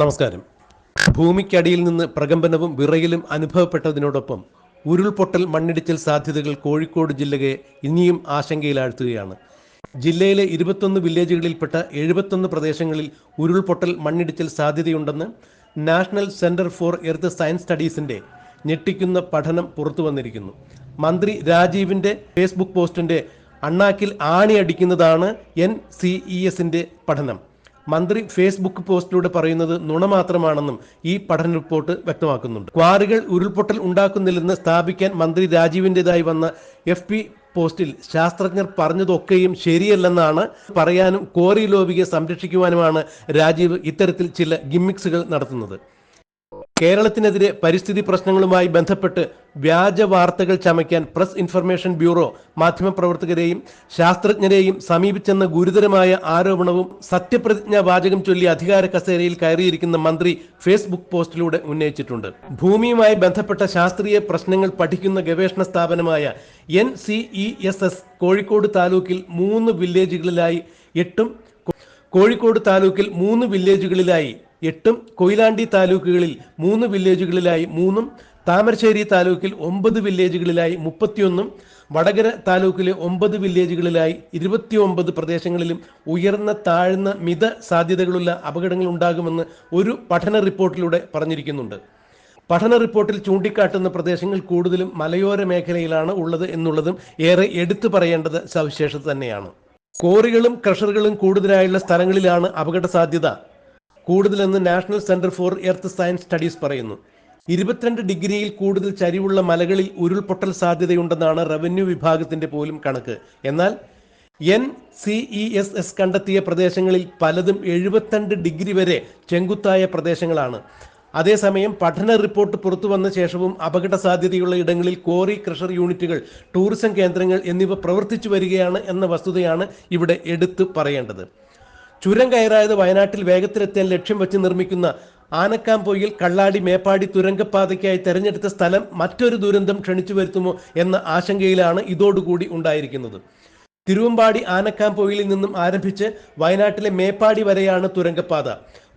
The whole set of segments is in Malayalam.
നമസ്കാരം. ഭൂമിക്കടിയിൽ നിന്ന് പ്രകമ്പനവും വിറയലും അനുഭവപ്പെട്ടതിനോടൊപ്പം ഉരുൾപൊട്ടൽ മണ്ണിടിച്ചിൽ സാധ്യതകൾ കോഴിക്കോട് ജില്ലയെ ഇനിയും ആശങ്കയിലാഴ്ത്തുകയാണ്. ജില്ലയിലെ ഇരുപത്തൊന്ന് വില്ലേജുകളിൽപ്പെട്ട എഴുപത്തൊന്ന് പ്രദേശങ്ങളിൽ ഉരുൾപൊട്ടൽ മണ്ണിടിച്ചിൽ സാധ്യതയുണ്ടെന്ന് national centre for earth science സ്റ്റഡീസിന്റെ ഞെട്ടിക്കുന്ന പഠനം പുറത്തു വന്നിരിക്കുന്നു. മന്ത്രി രാജീവിന്റെ ഫേസ്ബുക്ക് പോസ്റ്റിന്റെ അണ്ണാക്കിൽ ആണിയടിക്കുന്നതാണ് എൻ സി ഇ എസിന്റെ പഠനം. മന്ത്രി ഫേസ്ബുക്ക് പോസ്റ്റിലൂടെ പറയുന്നത് നുണ മാത്രമാണെന്നും ഈ പഠന റിപ്പോർട്ട് വ്യക്തമാക്കുന്നുണ്ട്. ക്വാറികൾ ഉരുൾപൊട്ടൽ ഉണ്ടാക്കുന്നില്ലെന്ന് സ്ഥാപിക്കാൻ മന്ത്രി രാജീവിന്റെതായി വന്ന എഫ് പി പോസ്റ്റിൽ ശാസ്ത്രജ്ഞർ പറഞ്ഞതൊക്കെയും ശരിയല്ലെന്നാണ് പറയാനും കോറി ലോബിയെ സംരക്ഷിക്കുവാനുമാണ് രാജീവ് ഇത്തരത്തിൽ ചില ഗിമ്മിക്സുകൾ നടത്തുന്നത്. കേരളത്തിനെതിരെ പരിസ്ഥിതി പ്രശ്നങ്ങളുമായി ബന്ധപ്പെട്ട് വ്യാജ വാർത്തകൾ ചമയ്ക്കാൻ പ്രസ് ഇൻഫർമേഷൻ ബ്യൂറോ മാധ്യമപ്രവർത്തകരെയും ശാസ്ത്രജ്ഞരെയും സമീപിച്ചെന്ന ഗുരുതരമായ ആരോപണവും സത്യപ്രതിജ്ഞാ വാചകം ചൊല്ലി അധികാര കസേരയിൽ കയറിയിരിക്കുന്ന മന്ത്രി ഫേസ്ബുക്ക് പോസ്റ്റിലൂടെ ഉന്നയിച്ചിട്ടുണ്ട്. ഭൂമിയുമായി ബന്ധപ്പെട്ട ശാസ്ത്രീയ പ്രശ്നങ്ങൾ പഠിക്കുന്ന ഗവേഷണ സ്ഥാപനമായ N C E S S Kozhikode താലൂക്കിൽ മൂന്ന് വില്ലേജുകളിലായി എട്ടും കോഴിക്കോട് താലൂക്കിൽ മൂന്ന് വില്ലേജുകളിലായി എട്ടും കൊയിലാണ്ടി താലൂക്കുകളിൽ മൂന്ന് വില്ലേജുകളിലായി മൂന്നും താമരശ്ശേരി താലൂക്കിൽ ഒമ്പത് വില്ലേജുകളിലായി മുപ്പത്തിയൊന്നും വടകര താലൂക്കിലെ ഒമ്പത് വില്ലേജുകളിലായി ഇരുപത്തിയൊമ്പത് പ്രദേശങ്ങളിലും ഉയർന്ന താഴ്ന്ന മിത സാധ്യതകളുള്ള അപകടങ്ങൾ ഉണ്ടാകുമെന്ന് ഒരു പഠന റിപ്പോർട്ടിലൂടെ പറഞ്ഞിരിക്കുന്നുണ്ട്. പഠന റിപ്പോർട്ടിൽ ചൂണ്ടിക്കാട്ടുന്ന പ്രദേശങ്ങൾ കൂടുതലും മലയോര മേഖലയിലാണ് ഉള്ളത് എന്നുള്ളതും ഏറെ എടുത്തു പറയേണ്ടത് സവിശേഷത തന്നെയാണ്. കോറികളും ക്രഷറുകളും കൂടുതലായുള്ള സ്ഥലങ്ങളിലാണ് അപകട സാധ്യത കൂടുതലെന്ന് national centre for earth science studies പറയുന്നു. ഇരുപത്തിരണ്ട് ഡിഗ്രിയിൽ കൂടുതൽ ചരിവുള്ള മലകളിൽ ഉരുൾപൊട്ടൽ സാധ്യതയുണ്ടെന്നാണ് റവന്യൂ വിഭാഗത്തിന്റെ പോലും കണക്ക്. എന്നാൽ N C E S S കണ്ടെത്തിയ പ്രദേശങ്ങളിൽ പലതും എഴുപത്തിരണ്ട് ഡിഗ്രി വരെ ചെങ്കുത്തായ പ്രദേശങ്ങളാണ്. അതേസമയം പഠന റിപ്പോർട്ട് പുറത്തു വന്ന ശേഷവും അപകട സാധ്യതയുള്ള ഇടങ്ങളിൽ കോറി ക്രഷർ യൂണിറ്റുകൾ ടൂറിസം കേന്ദ്രങ്ങൾ എന്നിവ പ്രവർത്തിച്ചു വരികയാണ് എന്ന വസ്തുതയാണ് ഇവിടെ എടുത്തു പറയേണ്ടത്. ചുരം കയറായത് വയനാട്ടിൽ വേഗത്തിലെത്താൻ ലക്ഷ്യം വെച്ച് നിർമ്മിക്കുന്ന ആനക്കാംപൊയിൽ കള്ളാടി മേപ്പാടി തുരങ്കപ്പാതയ്ക്കായി തെരഞ്ഞെടുത്ത സ്ഥലം മറ്റൊരു ദുരന്തം ക്ഷണിച്ചു വരുത്തുമോ എന്ന ആശങ്കയിലാണ് ഇതോടുകൂടി ഉണ്ടായിരിക്കുന്നത്. തിരുവമ്പാടി ആനക്കാംപൊയിലിൽ നിന്നും ആരംഭിച്ച് വയനാട്ടിലെ മേപ്പാടി വരെയാണ് തുരങ്കപ്പാത.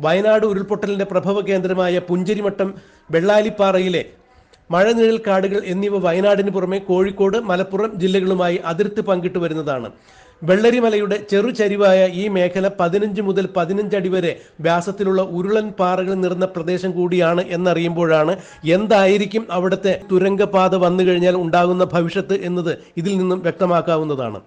വയനാട് ഉരുൾപൊട്ടലിന്റെ പ്രഭവ കേന്ദ്രമായ പുഞ്ചരിമട്ടം വെള്ളാലിപ്പാറയിലെ മഴനിഴൽ കാടുകൾ എന്നിവ വയനാടിന് പുറമെ കോഴിക്കോട് മലപ്പുറം ജില്ലകളുമായി അതിർത്തി പങ്കിട്ട് വരുന്നതാണ്. വെള്ളരിമലയുടെ ചെറുചരിവായ ഈ മേഖല പതിനഞ്ച് മുതൽ പതിനഞ്ച് അടി വരെ വ്യാസത്തിലുള്ള ഉരുളൻ പാറകൾ നിറഞ്ഞ പ്രദേശം കൂടിയാണ് എന്നറിയുമ്പോഴാണ് എന്തായിരിക്കും അവിടുത്തെ തുരങ്കപാത വന്നു കഴിഞ്ഞാൽ ഉണ്ടാകുന്ന ഭവിഷ്യത്ത് എന്നത് ഇതിൽ നിന്നും വ്യക്തമാക്കാവുന്നതാണ്.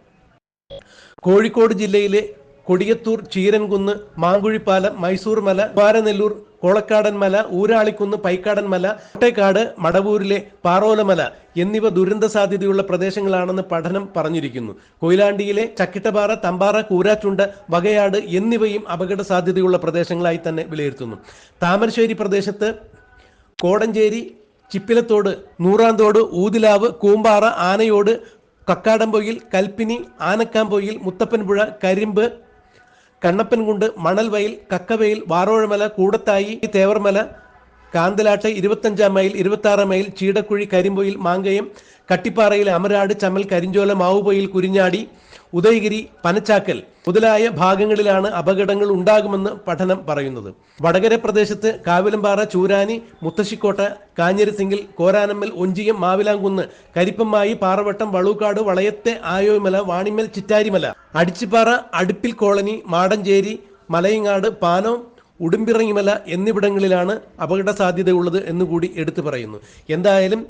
കോഴിക്കോട് ജില്ലയിലെ കൊടിയത്തൂർ ചീരൻകുന്ന് മാങ്കുഴിപ്പാലം മൈസൂർ മല വാരനെല്ലൂർ കോളക്കാടൻ മല ഊരാളിക്കുന്ന് പൈക്കാടൻ മല കോട്ടേക്കാട് മടവൂരിലെ പാറോലമല എന്നിവ ദുരന്ത സാധ്യതയുള്ള പ്രദേശങ്ങളാണെന്ന് പഠനം പറഞ്ഞിരിക്കുന്നു. കൊയിലാണ്ടിയിലെ ചക്കിട്ടപാറ തമ്പാറ കൂരാറ്റുണ്ട് വകയാട് എന്നിവയും അപകട സാധ്യതയുള്ള പ്രദേശങ്ങളായി തന്നെ വിലയിരുത്തുന്നു. താമരശ്ശേരി പ്രദേശത്ത് കോടഞ്ചേരി ചിപ്പിലത്തോട് നൂറാന്തോട് ഊതിലാവ് കൂമ്പാറ ആനയോട് കക്കാടംപൊയിൽ കൽപ്പിനി ആനക്കാംപൊയിൽ മുത്തപ്പൻപുഴ കരിമ്പ് കണ്ണപ്പൻകുണ്ട് മണൽവയൽ കക്കവയൽ വാറോഴമല കൂടത്തായി തേവർമല കാന്തലാട്ട് ഇരുപത്തഞ്ചാം മൈൽ ഇരുപത്തി ആറ് മൈൽ ചീടക്കുഴി കരിമ്പൊയിൽ മാങ്കയം കട്ടിപ്പാറയിൽ അമരാട് ചമ്മൽ കരിഞ്ചോല മാവുപൊയിൽ കുരിഞ്ഞാടി ഉദയഗിരി പനച്ചാക്കൽ മുതലായ ഭാഗങ്ങളിലാണ് അപകടങ്ങൾ ഉണ്ടാകുമെന്ന് പഠനം പറയുന്നത്. വടകര പ്രദേശത്ത് കാവിലമ്പാറ ചൂരാനി മുത്തശ്ശിക്കോട്ട കാഞ്ഞിരസിംഗിൽ കോരാനമ്മൽ ഒഞ്ചിയം മാവിലാംകുന്ന് കരിപ്പമ്മായി പാറവട്ടം വളൂക്കാട് വളയത്തെ ആയോമല വാണിമൽ ചിറ്റാരിമല അടിച്ചിപ്പാറ അടുപ്പിൽ കോളനി മാടഞ്ചേരി മലയങ്ങാട് പാനം ഉടുമ്പിറങ്ങിമല എന്നിവിടങ്ങളിലാണ് അപകട സാധ്യതയുള്ളത് എന്നുകൂടി എടുത്തു പറയുന്നു. എന്തായാലും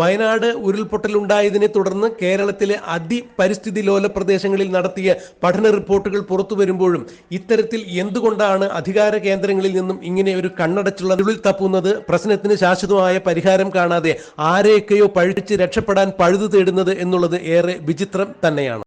വയനാട് ഉരുൾപൊട്ടലുണ്ടായതിനെ തുടർന്ന് കേരളത്തിലെ അതിപരിസ്ഥിതി ലോല പ്രദേശങ്ങളിൽ നടത്തിയ പഠന റിപ്പോർട്ടുകൾ പുറത്തു വരുമ്പോഴും ഇത്തരത്തിൽ എന്തുകൊണ്ടാണ് അധികാര കേന്ദ്രങ്ങളിൽ നിന്നും ഇങ്ങനെ ഒരു കണ്ണടച്ചുള്ള ഉരുളിൽ തപ്പുന്നത്? പ്രശ്നത്തിന് ശാശ്വതമായ പരിഹാരം കാണാതെ ആരെയൊക്കെയോ പഴിച്ച് രക്ഷപ്പെടാൻ പഴുതു തേടുന്നത് എന്നുള്ളത് ഏറെ വിചിത്രം തന്നെയാണ്.